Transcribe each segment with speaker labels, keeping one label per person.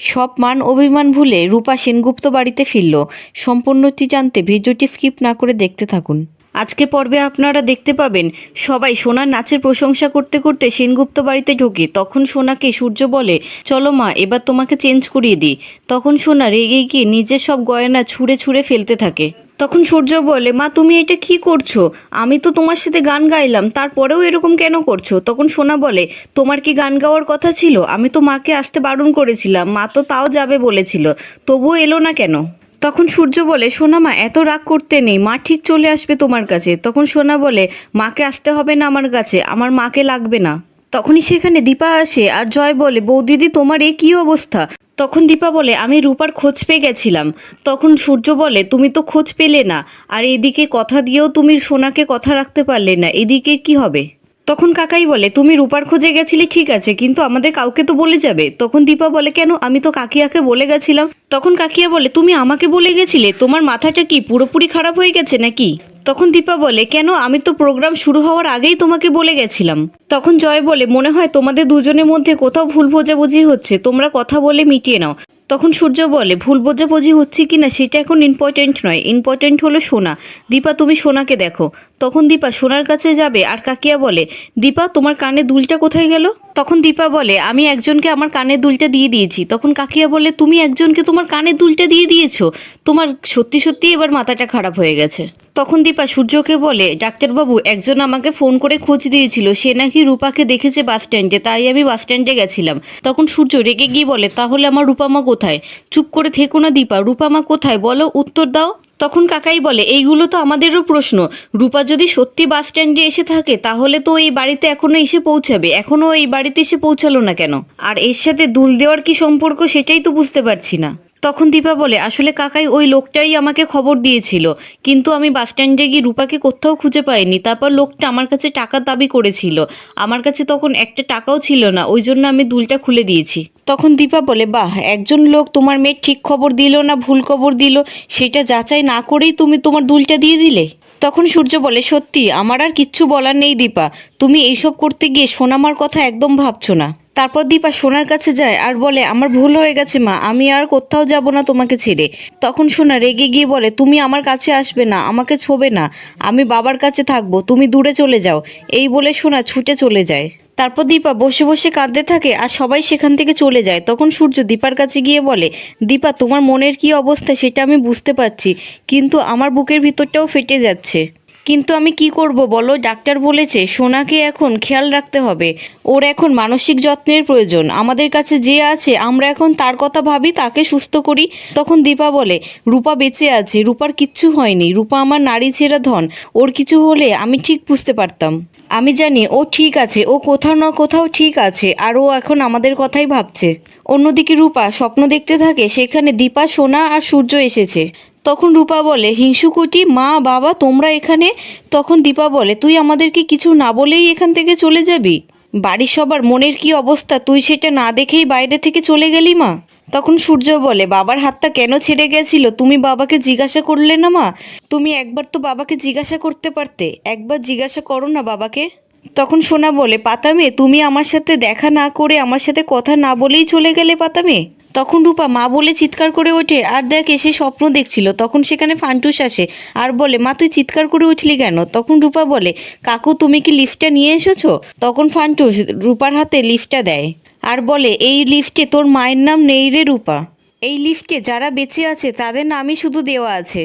Speaker 1: সব মান অভিমান ভুলে রূপা সেনগুপ্ত বাড়িতে ফিরল। সম্পূর্ণটি জানতে ভিডিওটি স্কিপ না করে দেখতে থাকুন। আজকে পর্বে আপনারা দেখতে পাবেন, সবাই সোনার নাচের প্রশংসা করতে করতে সেনগুপ্ত বাড়িতে ঢোকে। তখন সোনাকে সূর্য বলে, চলো মা, এবার তোমাকে চেঞ্জ করিয়ে দিই। তখন সোনা রেগে গিয়ে নিজের সব গয়না ছুঁড়ে ছুঁড়ে ফেলতে থাকে। তখন সূর্য বলে, মা, তুমি এটা কি করছ? আমি তো তোমার সাথে গান গাইলাম, তারপরেও এরকম কেন করছ? তখন সোনা বলে, তোমার কি গান গাওয়ার কথা ছিল? আমি তো মাকে আসতে বারণ করেছিলাম, মা তো তাও যাবে বলেছিল, তবুও এলো না কেন? তখন সূর্য বলে, সোনা মা, এত রাগ করতে নেই, মা ঠিক চলে আসবে তোমার কাছে। তখন সোনা বলে, মাকে আসতে হবে না আমার কাছে, আমার মাকে লাগবে না। তখনই সেখানে দীপা আসে আর জয় বলে, বৌদিদি, তোমার এ কী অবস্থা? তখন দীপা বলে, আমি রূপার খোঁজ পেয়ে গেছিলাম। তখন সূর্য বলে, তুমি তো খোঁজ পেলে না, আর এদিকে কথা দিয়েও তুমি সোনাকে কথা রাখতে পারলে না, এদিকে কি হবে? তখন কাকাই বলে, তুমি রূপার খোঁজে গেছিলে, ঠিক আছে, কিন্তু আমাদের কাউকে তো বলে যাবে। তখন দীপা বলে, কেন? আমি তো কাকিয়াকে বলে গেছিলাম। তখন কাকিয়া বলে, তুমি আমাকে বলে গেছিলে? তোমার মাথাটা কি পুরোপুরি খারাপ হয়ে গেছে নাকি? তখন দীপা বলে, কেন? আমি তো প্রোগ্রাম শুরু হওয়ার আগেই তোমাকে বলে গেছিলাম। তখন জয় বলে, মনে হয় তোমাদের দুজনের মধ্যে কোথাও ভুল বোঝাবুঝি হচ্ছে। তোমরা কথা বলে মিটিয়ে নাও। তখন সূর্য বলে, ভুল বোঝাবুঝি হচ্ছে কি না সেটা এখন ইম্পর্টেন্ট নয়। ইম্পর্টেন্ট হলো সোনা। দীপা, তুমি সোনাকে দেখো। তখন দীপা, সোনার কাছে যাবে? আর কাকিয়া বলে, দীপা, তোমার কানে দুলটা কোথায় গেল? তখন দীপা বলে, আমি একজনকে আমার কানের দুলটা দিয়ে দিয়েছি। তখন কাকিয়া বলে, তুমি একজনকে তোমার কানের দুলটা দিয়ে দিয়েছ? তোমার সত্যি সত্যি এবার মাথাটা খারাপ হয়ে গেছে। তখন দীপা সূর্যকে বলে, ডাক্তারবাবু, একজন আমাকে ফোন করে খোঁজ দিয়েছিল। সে নাকি রূপাকে দেখেছে বাস স্ট্যান্ডে, তাই আমি বাস স্ট্যান্ডে গেছিলাম। তখন সূর্য রেগে গিয়ে বলে, তাহলে আমার রূপামা কোথায়? চুপ করে থেকো না দীপা। রূপামা কোথায়? বলো, উত্তর দাও। তখন কাকাই বলে, এইগুলো তো আমাদেরও প্রশ্ন। রূপা যদি সত্যি বাস স্ট্যান্ডে এসে থাকে, তাহলে তো এই বাড়িতে এখনও এসে পৌঁছাবে। এখনও এই বাড়িতে এসে পৌঁছালো না কেন? আর এর সাথে দুল দেওয়ার কি সম্পর্ক সেটাই তো বুঝতে পারছি না। তখন দীপা বলে, আসলে কাকাই, ওই লোকটাই আমাকে খবর দিয়েছিল। কিন্তু আমি বাস স্ট্যান্ডে গিয়ে রূপাকে কোথাও খুঁজে পাইনি। তারপর লোকটা আমার কাছে টাকা দাবি করেছিল। আমার কাছে তখন একটা টাকাও ছিল না। ওই জন্য আমি দুলটা খুলে দিয়েছি। তখন দীপা বলে, বাহ, একজন লোক তোমার মেয়ের ঠিক খবর দিল না ভুল খবর দিল? সেটা যাচাই না করেই তুমি তোমার দুলটা দিয়ে দিলে? তখন সূর্য বলে, সত্যি, আমার আর কিচ্ছু বলার নেই দীপা। তুমি এইসব করতে গিয়ে সোনামার কথা একদম ভাবছ না। তারপর দীপা সোনার কাছে যায় আর বলে, আমার ভুল হয়ে গেছে মা, আমি আর কোথাও যাব না তোমাকে ছেড়ে। তখন সোনা রেগে গিয়ে বলে, তুমি আমার কাছে আসবে না, আমাকে ছোবে না, আমি বাবার কাছে থাকব, তুমি দূরে চলে যাও। এই বলে সোনা ছুটে চলে যায়। তারপর দীপা বসে বসে কাঁদতে থাকে আর সবাই সেখান থেকে চলে যায়। তখন সূর্য দীপার কাছে গিয়ে বলে, দীপা, তোমার মনের কি অবস্থা সেটা আমি বুঝতে পারছি, কিন্তু আমার বুকের ভিতরটাও ফেটে যাচ্ছে। কিন্তু আমি কি করব বলো? ডাক্তার বলেছে, সোনাকে এখন খেয়াল রাখতে হবে। ওর এখন মানসিক যত্নের প্রয়োজন। আমাদের কাছে যে আছে, আমরা এখন তার কথা ভাবি, তাকে সুস্থ করি। তখন দীপা বলে, রূপা বেঁচে আছে, রূপার কিচ্ছু হয়নি। রূপা আমার নারী ছেঁড়া ধন। ওর কিছু হলে আমি ঠিক বুঝতে পারতাম। আমি জানি, ও ঠিক আছে, ও কোথাও না কোথাও ঠিক আছে, আর ও এখন আমাদের কথাই ভাবছে। অন্যদিকে রূপা স্বপ্ন দেখতে থাকে, সেখানে দীপা, সোনা আর সূর্য এসেছে। তখন রূপা বলে হিংসুকুটি মা, বাবা, তোমরা এখানে? তখন দীপা বলে, তুই আমাদেরকে কিছু না বলেই এখান থেকে চলে যাবি? বাড়ির সবার মনের কি অবস্থা? তুই সেটা না দেখেই বাইরে থেকে চলে গেলি মা? তখন সূর্য বলে, বাবার হাতটা কেন ছেড়ে গেছিল? তুমি বাবাকে জিজ্ঞাসা করলে না মা? তুমি একবার তো বাবাকে জিজ্ঞাসা করতে পারতে। একবার জিজ্ঞাসা করো না বাবাকে। তখন সোনা বলে পাতামে তুমি আমার সাথে দেখা না করে আমার সাথে কথা না বলেই চলে গেলে পাতামে তখন রূপা মা বলে চিৎকার করে ওঠে, আর দেখ এসে স্বপ্ন দেখছিল, তখন সেখানে ফান্টুস আসে, আর বলে, মা, তুই চিৎকার করে উঠলি কেন? তখন রূপা বলে, কাকু, তুমি কি লিস্টটা নিয়ে এসেছ? তখন ফান্টুস রূপার হাতে লিস্টটা দেয়, আর বলে, এই লিস্টে তোর মায়ের নাম নেই রে রূপা। এই লিস্টে যারা বেঁচে আছে, তাদের নামই শুধু দেওয়া আছে।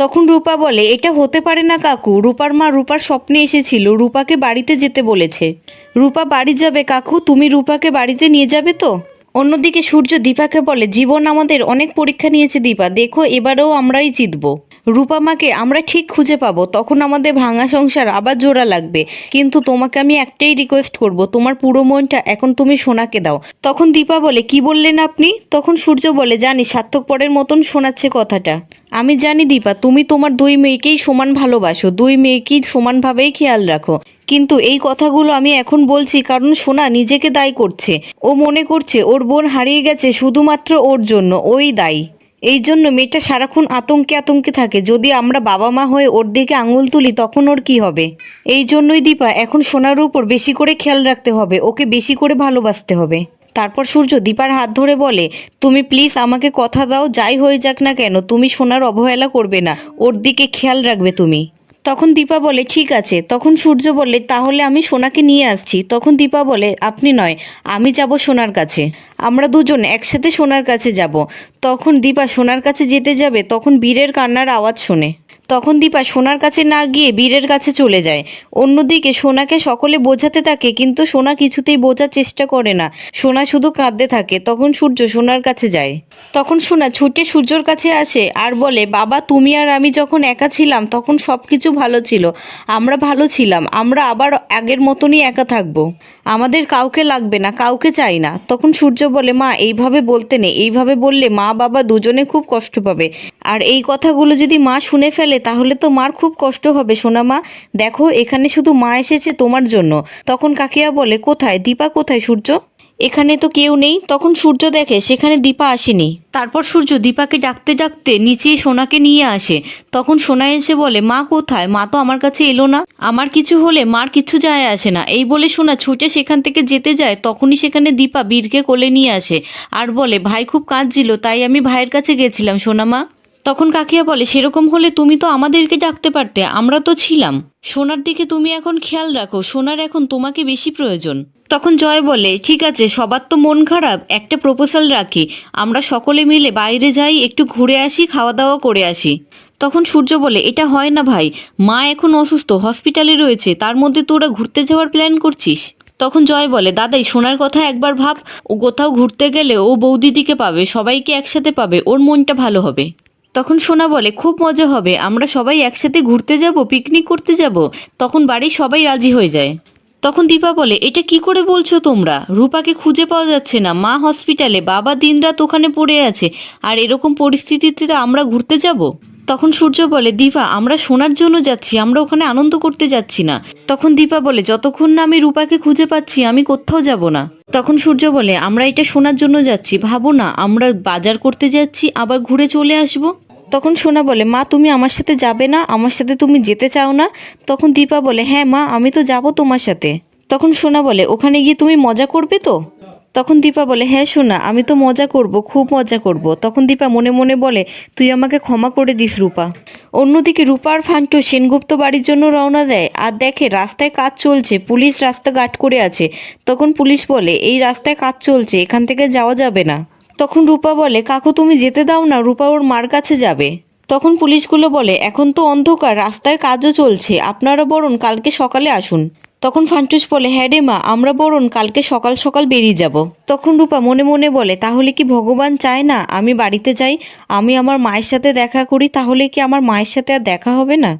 Speaker 1: তখন রূপা বলে, এটা হতে পারে না কাকু, রূপার মা রূপার স্বপ্নে এসেছিল, রূপাকে বাড়িতে যেতে বলেছে। রূপা বাড়ি যাবে কাকু, তুমি রূপাকে বাড়িতে নিয়ে যাবে তো? অন্যদিকে সূর্য দীপাকে বলে, জীবন আমাদের অনেক পরীক্ষা নিয়েছে দীপা, দেখো এবারেও আমরাই জিতব। রূপা মাকে আমরা ঠিক খুঁজে পাবো, তখন আমাদের ভাঙা সংসার আবার জোড়া লাগবে। কিন্তু তোমাকে আমি একটাই রিকোয়েস্ট করব, তোমার পুরো মনটা এখন তুমি সোনাকে দাও। তখন দীপা বলে, কি বললেন আপনি? তখন সূর্য বলে, জানি সার্থকপরের মতন শোনাচ্ছে কথাটা। আমি জানি দীপা, তুমি তোমার দুই মেয়েকেই সমান ভালোবাসো, দুই মেয়েকেই সমানভাবেই খেয়াল রাখো। কিন্তু এই কথাগুলো আমি এখন বলছি কারণ সোনা নিজেকে দায়ী করছে। ও মনে করছে ওর বোন হারিয়ে গেছে শুধুমাত্র ওর জন্য, ওই দায়ী। এই জন্য মেয়েটা সারাক্ষণ আতঙ্কে আতঙ্কে থাকে। যদি আমরা বাবা মা হয়ে ওর দিকে আঙুল তুলি, তখন ওর কি হবে? এই জন্যই দীপা, এখন সোনার উপর বেশি করে খেয়াল রাখতে হবে। ওকে বেশি করে ভালোবাসতে হবে। তারপর সূর্য দীপার হাত ধরে বলে, তুমি প্লিজ আমাকে কথা দাও, যাই হয়ে যাক না কেন। তুমি সোনার অবহেলা করবে না। ওর দিকে খেয়াল রাখবে তুমি। তখন দীপা বলে, ঠিক আছে। তখন সূর্য বলে, তাহলে আমি সোনাকে নিয়ে আসছি। তখন দীপা বলে, আপনি নয়, আমি যাব সোনার কাছে। আমরা দুজন একসাথে সোনার কাছে যাব। তখন দীপা সোনার কাছে যেতে যাবে, তখন বীরের কান্নার আওয়াজ শোনে। তখন দীপা সোনার কাছে না গিয়ে বীরের কাছে চলে যায়। অন্যদিকে সোনাকে সকলে বোঝাতে থাকে, কিন্তু সোনা কিছুতেই বোঝার চেষ্টা করে না। সোনা শুধু কাঁদতে থাকে, তখন সূর্য সোনার কাছে যায়। তখন সোনা ছুটে সূর্যর কাছে আসে আর বলে, বাবা, তুমি আর আমি যখন একা ছিলাম, তখন সব কিছু ভালো ছিল। আমরা ভালো ছিলাম, আমরা আবার আগের মতনই একা থাকব। আমাদের কাউকে লাগবে না, কাউকে চাই না। তখন সূর্য বলে, মা, এইভাবে বলতে নেই এইভাবে বললে মা বাবা দুজনে খুব কষ্ট পাবে। আর এই কথাগুলো যদি মা শুনে ফেলে তাহলে তো মার খুব কষ্ট হবে সোনা মা দেখো, এখানে শুধু মা এসেছে তোমার জন্য। তখন কাকিয়া বলে, কোথায়? দীপা কোথায়, সূর্য? এখানে তো কেউ নেই। তখন সূর্য দেখে, সেখানে দীপা আসেনি। তারপর সূর্য দীপাকে ডাকতে ডাকতে নিচে সোনাকে নিয়ে আসে। তখন সোনা এসে বলে, মা কোথায়? মা তো আমার কাছে এলো না। আমার কিছু হলে মার কিছু যায় আসে না। এই বলে সোনা ছুটে সেখান থেকে যেতে যায়, তখনই সেখানে দীপা বীরকে কোলে নিয়ে আসে। আর বলে, ভাই খুব কাঁদছিল, তাই আমি ভাইয়ের কাছে গেছিলাম সোনা মা তখন কাকিয়া বলে, সেরকম হলে তুমি তো আমাদেরকে ডাকতে পারতে, আমরা তো ছিলাম। সোনার দিকে তুমি এখন খেয়াল রাখো, সোনার এখন তোমাকে বেশি প্রয়োজন। তখন জয় বলে, ঠিক আছে, সবার তো মন খারাপ, একটা প্রপোজাল রাখি। আমরা সকলে মিলে বাইরে যাই, একটু ঘুরে আসি খাওয়া দাওয়া করে আসি। তখন সূর্য বলে, এটা হয় না ভাই, মা এখন অসুস্থ, হসপিটালে রয়েছে, তার মধ্যে তোরা ঘুরতে যাওয়ার প্ল্যান করছিস? তখন জয় বলে, দাদাই, সোনার কথা একবার ভাব, ও কোথাও ঘুরতে গেলে ও বৌদিদিকে পাবে, সবাইকে একসাথে পাবে, ওর মনটা ভালো হবে। তখন সোনা বলে, খুব মজা হবে, আমরা সবাই একসাথে ঘুরতে যাব পিকনিক করতে যাব। তখন বাড়ির সবাই রাজি হয়ে যায়। তখন দীপা বলে, এটা কি করে বলছো তোমরা? রূপাকে খুঁজে পাওয়া যাচ্ছে না। মা হসপিটালে বাবা দিনরাত ওখানে পড়ে আছে। আর এরকম পরিস্থিতিতে আমরা ঘুরতে যাব? তখন সূর্য বলে, দীপা, আমরা শোনার জন্য যাচ্ছি, আমরা ওখানে আনন্দ করতে যাচ্ছি না। তখন দীপা বলে, যতক্ষণ না আমি রূপাকে খুঁজে পাচ্ছি, আমি কোথাও যাব না। তখন সূর্য বলে, আমরা এটা শোনার জন্য যাচ্ছি, ভাবো না, আমরা বাজার করতে যাচ্ছি, আবার ঘুরে চলে আসব? তখন সোনা বলে, মা, তুমি আমার সাথে যাবে না, আমার সাথে তুমি যেতে চাও না। তখন দীপা বলে হ্যাঁ মা, আমি তো যাব তোমার সাথে। তখন সোনা বলে, ওখানে গিয়ে তুমি মজা করবে তো? তখন দীপা বলে হ্যাঁ সোনা আমি তো মজা করব, খুব মজা করব। তখন দীপা মনে মনে বলে, তুই আমাকে ক্ষমা করে দিস, রূপা। অন্যদিকে রূপা আর ফান্টু সেনগুপ্ত বাড়ির জন্য রওনা দেয় আর দেখে রাস্তায় কাজ চলছে, পুলিশ রাস্তা গার্ড করে আছে। তখন পুলিশ বলে, এই রাস্তায় কাজ চলছে, এখান থেকে যাওয়া যাবে না। তখন রূপা বলে, কাকু, তুমি যেতে দাও না, রূপা ওর মার কাছে যাবে। তখন পুলিশগুলো বলে, এখন তো অন্ধকার, রাস্তায় কাজও চলছে, আপনারা বরং কালকে সকালে আসুন। তখন ফান্টুস বলে হ্যাঁ রে মা, আমরা বরং কালকে সকাল সকাল বেরিয়ে যাব। তখন রূপা মনে মনে বলে, তাহলে কি ভগবান চায় না আমি বাড়িতে যাই? আমি আমার মায়ের সাথে দেখা করি, তাহলে কি আমার মায়ের সাথে আর দেখা হবে না?